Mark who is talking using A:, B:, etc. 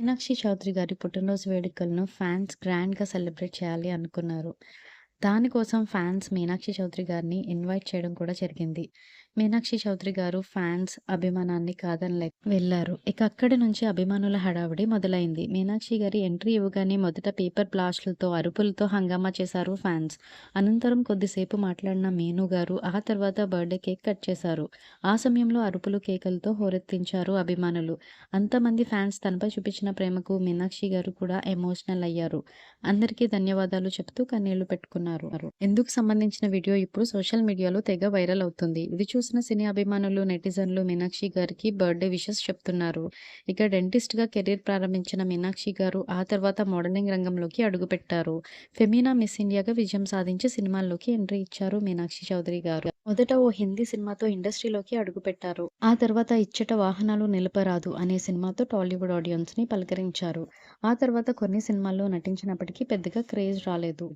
A: మీనాక్షి చౌదరి గారి పుట్టినరోజు వేడుకలను ఫ్యాన్స్ గ్రాండ్‌గా సెలబ్రేట్ చేయాలి అనుకున్నారు. దానికోసం ఫ్యాన్స్ మీనాక్షి చౌదరి గారిని ఇన్వైట్ చేయడం కూడా జరిగింది. మీనాక్షి చౌదరి గారు ఫ్యాన్స్ అభిమానాన్ని కాదని వెళ్ళారు. ఇక అక్కడి నుంచి అభిమానుల హడావుడి మొదలైంది. మీనాక్షి గారి ఎంట్రీ ఇవ్వగానే మొదట పేపర్ బ్లాస్ట్లతో అరుపులతో హంగామా చేశారు ఫ్యాన్స్. అనంతరం కొద్దిసేపు మాట్లాడిన మేను గారు ఆ తర్వాత బర్త్‌డే కేక్ కట్ చేశారు. ఆ సమయంలో అరుపులు, కేకలతో హోరెత్తించారు అభిమానులు. అంతమంది ఫ్యాన్స్ తనపై చూపించిన ప్రేమకు మీనాక్షి గారు కూడా ఎమోషనల్ అయ్యారు. అందరికీ ధన్యవాదాలు చెప్తూ కన్నీళ్ళు పెట్టుకున్నారు. ఎందుకు సంబంధించిన వీడియో ఇప్పుడు సోషల్ మీడియాలో తెగ వైరల్ అవుతుంది. ఇది చూసిన సినీ అభిమానులు, నెటిజన్లు మీనాక్షి గారికి బర్త్‌డే విషెస్ చెప్తున్నారు. ఇక డెంటిస్ట్గా కెరీర్ ప్రారంభించిన మీనాక్షి గారు ఆ తర్వాత మోడలింగ్ రంగంలోకి అడుగుపెట్టారు. ఫెమినా మిస్ ఇండియాగా విజయం సాధించి సినిమాల్లోకి ఎంట్రీ ఇచ్చారు మీనాక్షి చౌదరి గారు. మొదట ఓ హిందీ సినిమాతో ఇండస్ట్రీలోకి అడుగుపెట్టారు. ఆ తర్వాత ఇచ్చట వాహనాలు నిలపరాదు అనే సినిమాతో టాలీవుడ్ ఆడియన్స్ని పలకరించారు. ఆ తర్వాత కొన్ని సినిమాల్లో నటించినప్పటికీ పెద్దగా క్రేజ్ రాలేదు.